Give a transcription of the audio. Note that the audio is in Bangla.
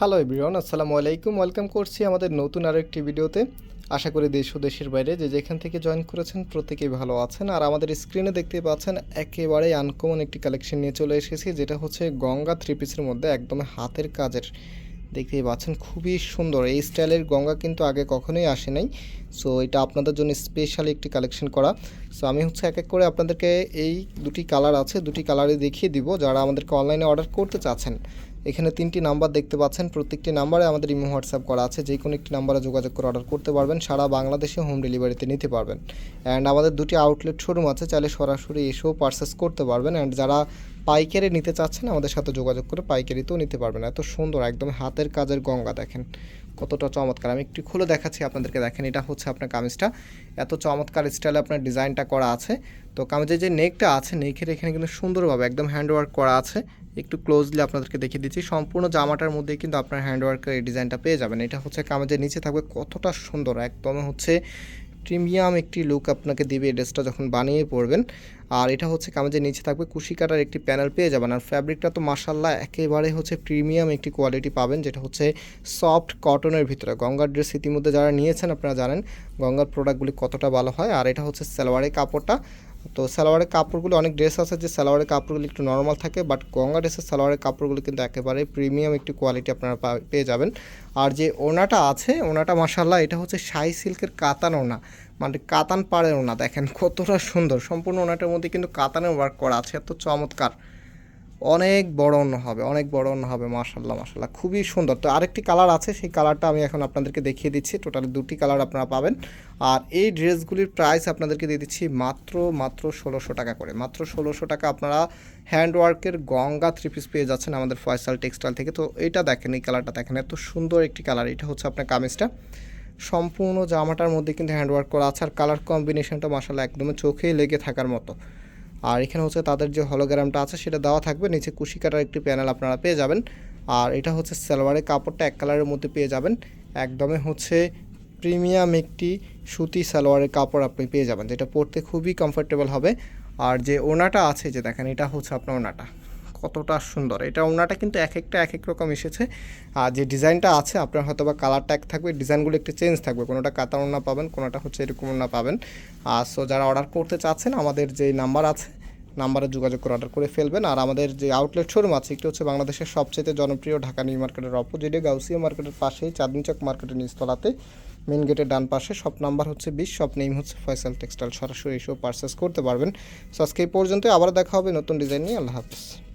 হ্যালো এভরিওয়ান আসসালামু আলাইকুম। ওয়েলকাম করছি আমাদের নতুন আরও একটি ভিডিওতে। আশা করি দেশ ও দেশের বাইরে যে যেখান থেকে জয়েন করেছেন প্রত্যেকেই ভালো আছেন। আর আমাদের স্ক্রিনে দেখতে পাচ্ছেন, একেবারেই আনকমন একটি কালেকশন নিয়ে চলে এসেছি, যেটা হচ্ছে গঙ্গা থ্রি পিসের মধ্যে একদম হাতের কাজের। দেখতেই পাচ্ছেন, খুবই সুন্দর। এই স্টাইলের গঙ্গা কিন্তু আগে কখনোই আসে নাই। সো এটা আপনাদের জন্য স্পেশালি একটি কালেকশন করা। সো আমি হচ্ছে এক এক করে আপনাদেরকে এই দুটি কালার আছে, দুটি কালারে দেখিয়ে দিব, যারা আমাদেরকে অনলাইনে অর্ডার করতে চাচ্ছেন। এখানে তিনটি নাম্বার দেখতে পাচ্ছেন। প্রত্যেকটি নাম্বারে আমাদের ইমো, হোয়াটসঅ্যাপ করা আছে। যে কোনো একটি নাম্বারে যোগাযোগ করে অর্ডার করতে পারবেন। সারা বাংলাদেশে হোম ডেলিভারিতে নিতে পারবেন। অ্যান্ড আমাদের দুটি আউটলেট শোরুম আছে। চাইলে সরাসরি এসেও পারচেস করতে পারবেন। অ্যান্ড যারা পাইকারি নিতে চাচ্ছেন, আমাদের সাথে যোগাযোগ করে পাইকারিতেও নিতে পারবেন। এত সুন্দর, একদম হাতের কাজের গঙ্গা দেখেন। কতটা চমৎকার। আমি একটু খুলে দেখাচ্ছি, আপনাদেরকে দেখেন। এটা হচ্ছে আপনার কামিজটা। এত চমৎকার স্টাইলে আপনার ডিজাইনটা করা আছে। তো কামিজের যে নেকটা আছে, নেকের এখানে কিন্তু সুন্দরভাবে একদম হ্যান্ডওয়ার্ক করা আছে। একটু ক্লোজলি আপনাদেরকে দেখিয়ে দিচ্ছি। সম্পূর্ণ জামাটার মধ্যে কিন্তু আপনার হ্যান্ড ওয়ার্কের এই ডিজাইনটা পেয়ে যাবেন। এটা হচ্ছে কামিজের নিচে থাকবে। কতটা সুন্দর একদম হচ্ছে প্রিমিয়াম একটি লুক আপনাকে দিবে এই ড্রেসটা যখন বানিয়ে পড়বেন আর এটা হচ্ছে কামিজের নিচে থাকবে। কুশি কাটার একটি প্যানেল পেয়ে যাবেন। আর ফ্যাব্রিকটা তো মাসাল্লাহ একেবারে হচ্ছে প্রিমিয়াম একটি কোয়ালিটি পাবেন, যেটা হচ্ছে সফট কটনের ভিতরে। গঙ্গার ড্রেস ইতিমধ্যে যারা নিয়েছেন আপনারা জানেন, গঙ্গার প্রোডাক্টগুলি কতটা ভালো হয়। আর এটা হচ্ছে সালোয়ারের কাপড়টা। তো সালোয়ারের কাপড়গুলো, অনেক ড্রেস আছে যে সালোয়ারের কাপড়গুলো একটু নর্মাল থাকে বাট গঙ্গা ড্রেসের সালোয়ারের কাপড়গুলো কিন্তু একেবারে প্রিমিয়াম একটি কোয়ালিটি আপনারা পেয়ে যাবেন। আর যে ওনাটা আছে, ওনাটা মাসাল্লাহ এটা হচ্ছে শাহি সিল্কের কাতান ওনা। মানে কাতান পাড়ের ওনা, দেখেন কতটা সুন্দর। সম্পূর্ণ ওনাটার মধ্যে কিন্তু কাতানের ওয়ার্ক করা আছে, এত চমৎকার। অনেক বড় অন্য হবে, অনেক বড় অন্য হবে মাশাল্লাহ মাশাল্লাহ খুবই সুন্দর। তো আরেকটি কালার আছে, সেই কালারটা আমি এখন আপনাদেরকে দেখিয়ে দিচ্ছি। টোটালি দুটি কালার আপনারা পাবেন। আর এই ড্রেসগুলির প্রাইস আপনাদেরকে দিয়ে দিচ্ছি মাত্র মাত্র ষোলোশো টাকা করে। মাত্র ষোলোশো টাকা আপনারা হ্যান্ডওয়ার্কের গঙ্গা থ্রি পিস পেয়ে যাচ্ছেন আমাদের ফয়সাল টেক্সটাইল থেকে। তো এটা দেখেন, এই কালারটা দেখেন, এত সুন্দর একটি কালার। এটা হচ্ছে আপনার কামিজটা। সম্পূর্ণ জামাটার মধ্যে কিন্তু হ্যান্ডওয়ার্ক করা আছে। আর কালার কম্বিনেশনটা মাসাল্লাহ একদমই চোখেই লেগে থাকার মতো। আর এখানে হচ্ছে তাদের যে হলোগ্রামটা আছে সেটা দেওয়া থাকবে। নিচে কুশি কাটার একটি প্যানেল আপনারা পেয়ে যাবেন। আর এটা হচ্ছে সালোয়ারের কাপড়টা এক কালারের মধ্যে পেয়ে যাবেন। একদমই হচ্ছে প্রিমিয়াম একটি সুতি সালোয়ারের কাপড় আপনি পেয়ে যাবেন, যেটা পরতে খুবই কমফোর্টেবল হবে। আর যে ওনাটা আছে, যে দেখেন, এটা হচ্ছে আপনার ওনাটা। কতটা সুন্দর। এটা ওনাটা কিন্তু এক একটা এক এক রকম এসেছে। আর যে ডিজাইনটা আছে, আপনার হয়তো বা কালারটা এক থাকবে, ডিজাইনগুলো একটু চেঞ্জ থাকবে। কোনোটা কাতা ওনা পাবেন, কোনোটা হচ্ছে এরকম ওনা পাবেন। আর সো যারা অর্ডার করতে চাচ্ছেন, আমাদের যে নাম্বার আছে নাম্বারে যোগাযোগ করে অর্ডার করে ফেলবেন। আর আমাদের যে আউটলেট শোরুম আছে একটি হচ্ছে বাংলাদেশের সবচেয়ে জনপ্রিয় ঢাকা নিউ মার্কেটের অপোজিটে, গাউসিয়া মার্কেটের পাশেই, চাঁদনি চক মার্কেটের নিচতলাতে। মেন গেটের ডান পাশে শপ নাম্বার হচ্ছে বিশ শপ নেম হচ্ছে ফয়সাল টেক্সটাইল সরাসরি এসেও পারচেস করতে পারবেন। সো আজকে এই পর্যন্ত আবার দেখা হবে নতুন ডিজাইন নিয়ে। আল্লাহ হাফিজ।